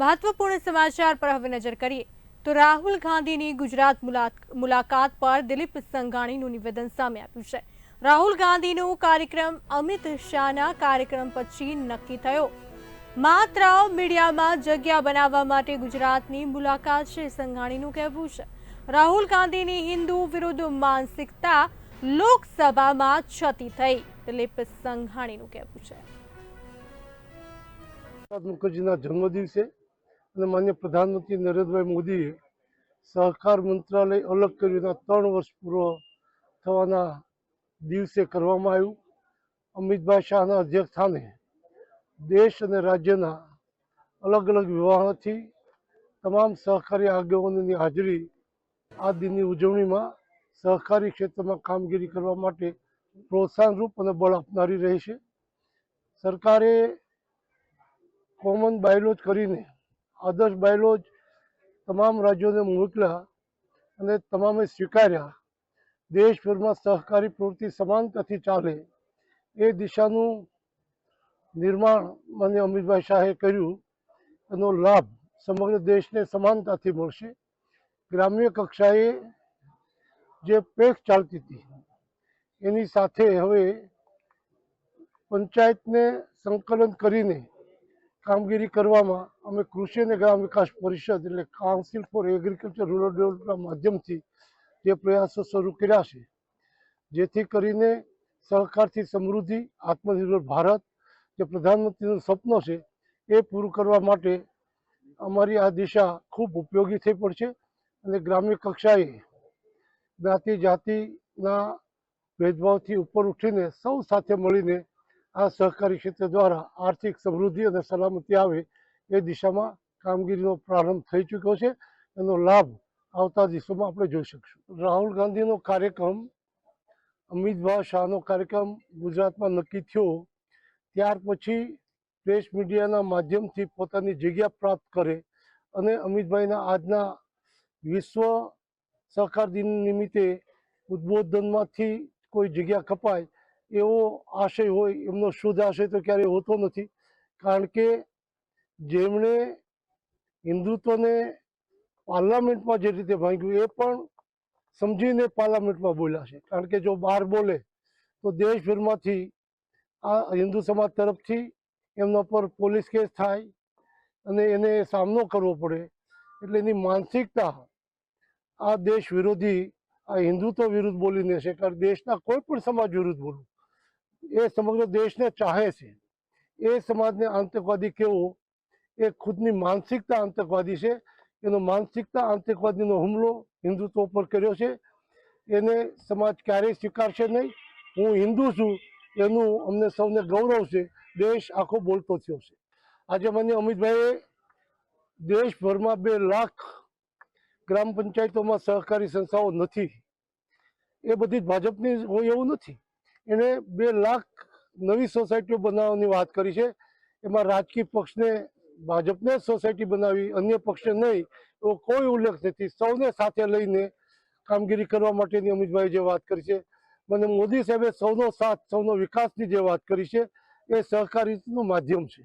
મહત્વપૂર્ણ સમાચાર પર હવે નજર કરીએ. તો રાહુલ ગાંધીની ગુજરાત મુલાકાત પર દિલીપ સંઘાણીનું નિવેદન સામે આવ્યું છે. રાહુલ ગાંધીનો કાર્યક્રમ અમિત શાહના કાર્યક્રમ પછી નક્કી થયો. માત્ર મીડિયામાં જગ્યા બનાવવા માટે ગુજરાતની મુલાકાત છે સંઘાણીનું કહેવું છે. રાહુલ ગાંધીની હિન્દુ વિરુદ્ધ માનસિકતા લોકસભામાં છતી થઈ, દિલીપ સંઘાણીનું કહેવું છે. મુખર્જીના જન્મદિવસે અને માન્ય પ્રધાનમંત્રી નરેન્દ્રભાઈ મોદીએ સહકાર મંત્રાલય અલગ કર્યું એના ત્રણ વર્ષ પૂરો થવાના દિવસે કરવામાં આવ્યું. અમિતભાઈ શાહના અધ્યક્ષસ્થાને દેશ અને રાજ્યના અલગ અલગ વિભાગોથી તમામ સહકારી આગેવાનોની હાજરી આ દિનની ઉજવણીમાં સહકારી ક્ષેત્રમાં કામગીરી કરવા માટે પ્રોત્સાહનરૂપ અને બળ આપનારી રહેશે. સરકારે કોમન બાયલોજ કરીને આદર્શ બાયલોજ તમામ રાજ્યોને મોકલ્યા અને તમામે સ્વીકાર્યા. દેશભરમાં સહકારી પ્રવૃત્તિ સમાનતાથી ચાલે એ દિશાનું નિર્માણ માન્ય અમિતભાઈ શાહે કર્યું. એનો લાભ સમગ્ર દેશને સમાનતાથી મળશે. ગ્રામ્ય કક્ષાએ જે પેક ચાલતી હતી, એની સાથે હવે પંચાયતને સંકલન કરીને કામગીરી કરવામાં અમે કૃષિ અને ગ્રામ વિકાસ પરિષદ એટલે કાઉન્સિલ ફોર એગ્રીકલ્ચર રૂરલ ડેવલપના માધ્યમથી જે પ્રયાસો શરૂ કર્યા છે, જેથી કરીને સહકારથી સમૃદ્ધિ, આત્મનિર્ભર ભારત જે પ્રધાનમંત્રીનું સપનું છે એ પૂરું કરવા માટે અમારી આ દિશા ખૂબ ઉપયોગી થઈ પડશે અને ગ્રામ્ય કક્ષાએ જ્ઞાતિ જાતિના ભેદભાવથી ઉપર ઉઠીને સૌ સાથે મળીને આ સહકારી ક્ષેત્ર દ્વારા આર્થિક સમૃદ્ધિ અને સલામતી આવે એ દિશામાં કામગીરીનો પ્રારંભ થઈ ચૂક્યો છે. એનો લાભ આવતા દિવસોમાં આપણે જોઈ શકશું. રાહુલ ગાંધીનો કાર્યક્રમ અમિતભાઈ શાહનો કાર્યક્રમ ગુજરાતમાં નક્કી થયો. ત્યાર પછી પ્રેસ મીડિયાના માધ્યમથી પોતાની જગ્યા પ્રાપ્ત કરે અને અમિતભાઈના આજના વિશ્વ સહકાર દિન નિમિત્તે ઉદ્બોધનમાંથી કોઈ જગ્યા કપાય એવો આશય હોય, એમનો શુદ્ધ આશય તો ક્યારેય હોતો નથી. કારણ કે જેમણે હિન્દુત્વને પાર્લામેન્ટમાં જે રીતે ભાંગ્યું એ પણ સમજીને પાર્લામેન્ટમાં બોલ્યા છે. કારણ કે જો બહાર બોલે, તો દેશભરમાંથી આ હિન્દુ સમાજ તરફથી એમના પર પોલીસ કેસ થાય અને એને સામનો કરવો પડે. એટલે એની માનસિકતા આ દેશ વિરોધી, આ હિન્દુત્વ વિરુદ્ધ બોલીને છે. કારણ દેશના કોઈ પણ સમાજ વિરુદ્ધ બોલવું. એ સમગ્ર દેશને ચાહે છે. એ સમાજને આતંકવાદી કેવો? એ ખુદની માનસિકતા આતંકવાદી છે. એનો માનસિકતા આતંકવાદીનો હુમલો હિન્દુત્વ પર કર્યો છે. એને સમાજ ક્યારેય સ્વીકારશે નહીં. હું હિન્દુ છું. એનું અમને સૌને ગૌરવ છે. દેશ આખો બોલતો થયો છે. આજે મને અમિતભાઈએ દેશભરમાં બે લાખ ગ્રામ પંચાયતોમાં સહકારી સંસ્થાઓ નથી. એ બધી જ ભાજપની હોય એવું નથી. એણે બે લાખ નવી સોસાયટીઓ બનાવવાની વાત કરી છે. એમાં રાજકીય પક્ષને ભાજપને સોસાયટી બનાવી, અન્ય પક્ષે નહીં, એવો કોઈ ઉલ્લેખ નથી. સૌને સાથે લઈને કામગીરી કરવા માટેની અમિતભાઈ જે વાત કરી છે. મને મોદી સાહેબે સૌનો સાથ, સૌનો વિકાસની જે વાત કરી છે, એ સહકારીનું માધ્યમ છે.